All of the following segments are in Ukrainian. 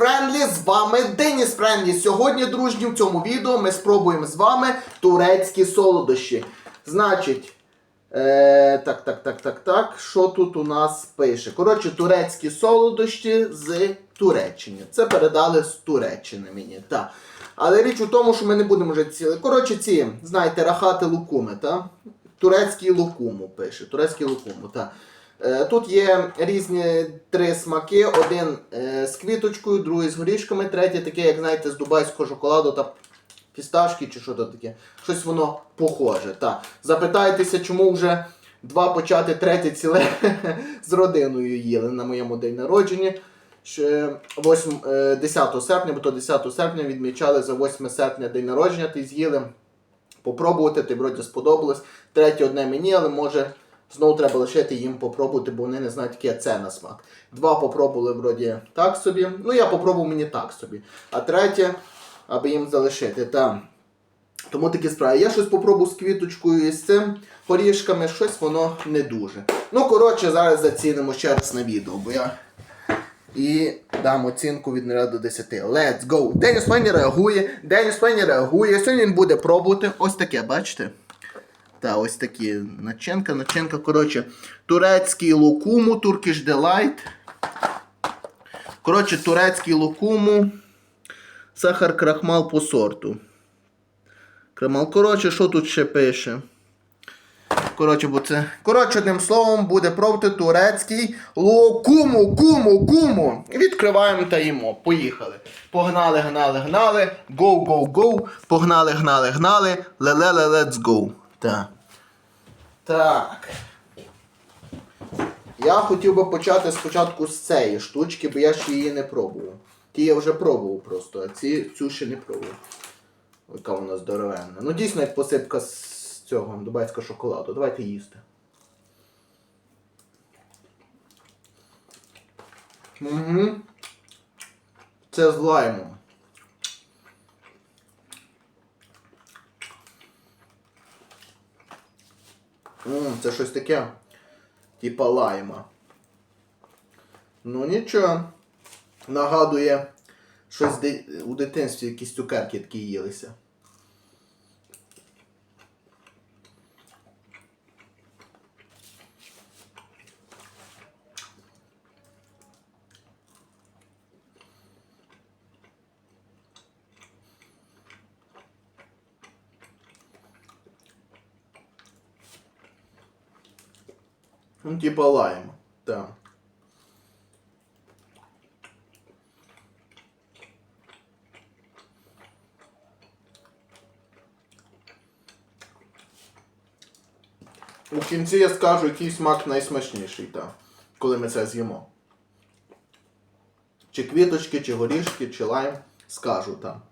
Френдлі, з вами Деніс Френдлі. Сьогодні, дружні, в цьому відео ми спробуємо з вами турецькі солодощі. Значить, е, так, так, так, так, так. Що тут у нас пише? Коротше, турецькі солодощі з Туреччини. Це передали з Туреччини мені. Так. Але річ у тому, що ми не будемо вже ці. Коротше, ці, знаєте, рахати лукуми, так? Турецький лукуму пише. Турецький лукуму, так. Е, Тут є різні три смаки: один е, з квіточкою, другий з горішками, третій таке, як знаєте, з дубайського шоколаду та фісташки чи що то таке. Щось воно похоже. Та. Запитайтеся, чому вже два почати, третє ціле з родиною їли на моєму день народження. 8, е, 10 серпня, бо то 10 серпня відмічали за 8 серпня день народження, ти з'їли. Попробувати, ти вроді сподобалось. Третє одне мені, але може знову треба лишити їм попробувати, бо вони не знають, яке це на смак. Два попробували вроді так собі. Ну я попробував мені так собі. А третє, аби їм залишити. Та. Тому такі справи. Я щось попробую з квіточкою і з цим горішками, щось воно не дуже. Ну, коротше, зараз зацінимо ще раз на відео, бо я. І дам оцінку від 0 до 10. Let's go! Деніс Фені реагує. Деніс Фені реагує. Сьогодні він буде пробувати ось таке, бачите? Та ось такі начинка, начинка. Коротше, турецький лукуму, Turkish Delight. Коротше, турецький лукуму. Сахар крахмал по сорту. Крамал. Коротше, що тут ще пише? Коротше, бо це. Коротше, одним словом, буде пробувати турецький лукуму, куму, куму. Відкриваємо та їмо. Поїхали. Погнали, гнали, гнали. Go, go, go. Погнали, гнали, гнали. Ле-ле-ле, let's go. Так. Так. Я хотів би почати спочатку з цієї штучки, бо я ще її не пробував. Ті я вже пробував просто, а ці, цю ще не пробував. Яка вона здоровенна. Ну дійсно як посипка з цього дубайського шоколаду. Давайте їсти. Угу. Це з лаймом. Це щось таке. Типа лайма. Ну нічого. Нагадує, щось у дитинстві якісь цукерки такі їлися. Ну, типа лайм. Так. У кінці я скажу, який смак найсмачніший, так. Коли ми це з'їмо. Чи квіточки, чи горішки, чи лайм. Скажу там.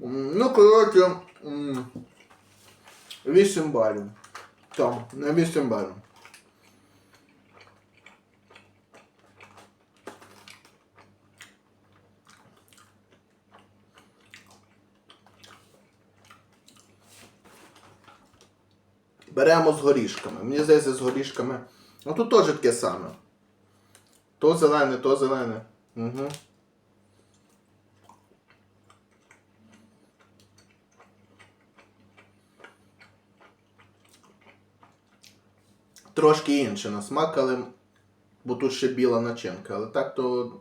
Ну, коротше, м, 8 балів. Там, на 8 балів. Беремо з горішками. Мені здається, з горішками. Ну тут теж таке саме. То зелене, то зелене. Угу. Трошки інше на смак, але. Бо тут ще біла начинка, але так то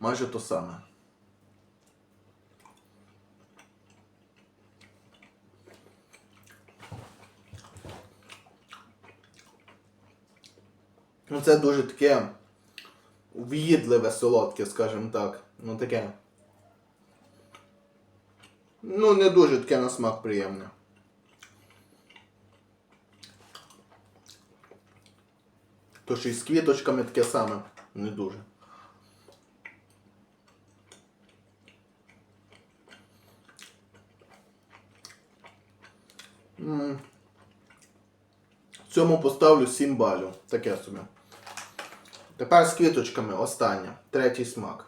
майже то саме. Ну це дуже таке в'їдливе солодке, скажімо так. Ну таке. Ну, не дуже таке на смак приємне. То що і з квіточками таке саме. Не дуже. Цьому поставлю 7 балів. Таке собі. Тепер з квіточками остання. Третій смак.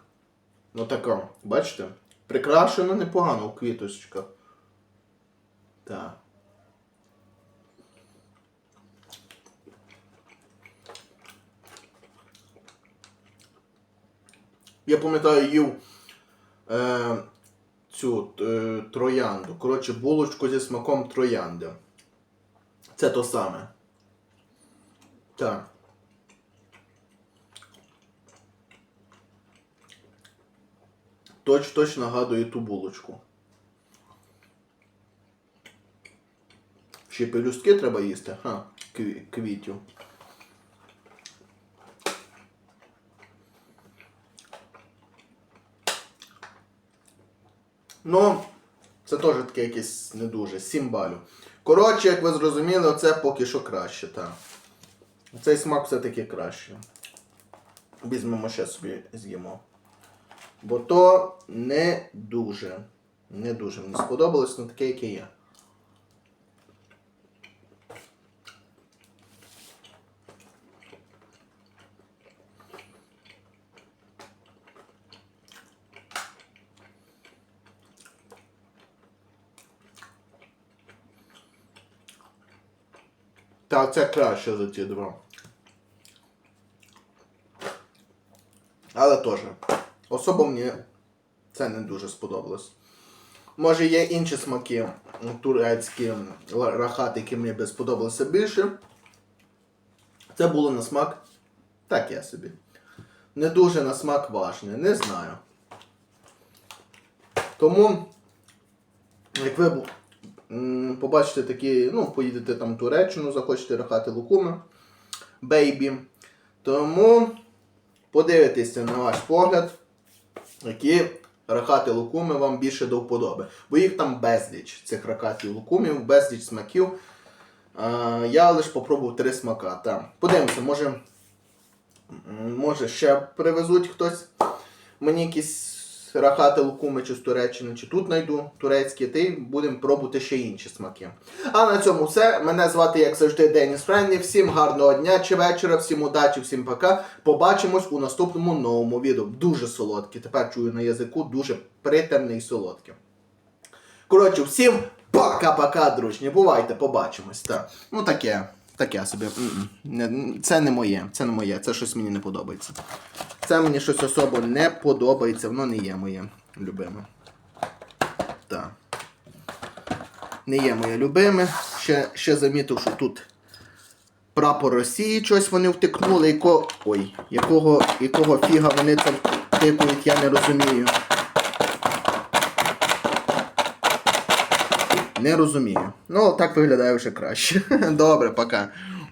Ну така, бачите? Прикрашено непогано у квіточках. Так. Я пам'ятаю, їв е, цю е, троянду. Коротше, булочку зі смаком троянди. Це то саме. Так. Точ точно нагадує ту булочку. Ще пелюстки треба їсти, ха, кві- квітів. Ну, це теж таке якесь не дуже. 7 балів. Коротше, як ви зрозуміли, оце поки що краще, так. Цей смак все-таки краще. Візьмемо ще собі з'їмо. Бо то не дуже. Не дуже мені сподобалось, але таке, яке є. Так, це краще за ті два. Але теж. Особо мені це не дуже сподобалось. Може є інші смаки турецькі рахати, які мені би сподобалися більше. Це було на смак таке собі. Не дуже на смак важне, не знаю. Тому, як ви побачите такі, ну, поїдете там в Туреччину, захочете рахати лукуми, бейбі. Тому подивитися на ваш погляд, які рахати лукуми вам більше до вподоби. Бо їх там безліч цих ракатів лукумів, безліч смаків. Я лише попробував три смака. Та. Подивимося, може, може ще привезуть хтось мені якісь рахати лукуми чи з Туреччини, чи тут знайду турецькі, й будемо пробувати ще інші смаки. А на цьому все. Мене звати, як завжди, Деніс Френлі. Всім гарного дня чи вечора, всім удачі, всім пока. Побачимось у наступному новому відео. Дуже солодке. Тепер чую на язику, дуже притерне і солодке. Коротше, всім пока-пока, дружні. Бувайте, побачимось. Так. Ну таке. Таке собі. Це не моє, це не моє, це щось мені не подобається. Це мені щось особо не подобається, воно не є моє любиме. Так. Не є моє любиме. Ще, ще замітив, що тут прапор Росії щось вони втикнули. Яко... Ой, якого, якого фіга вони там тикають, я не розумію. Не розумію. Ну, так виглядає вже краще. Добре, пока.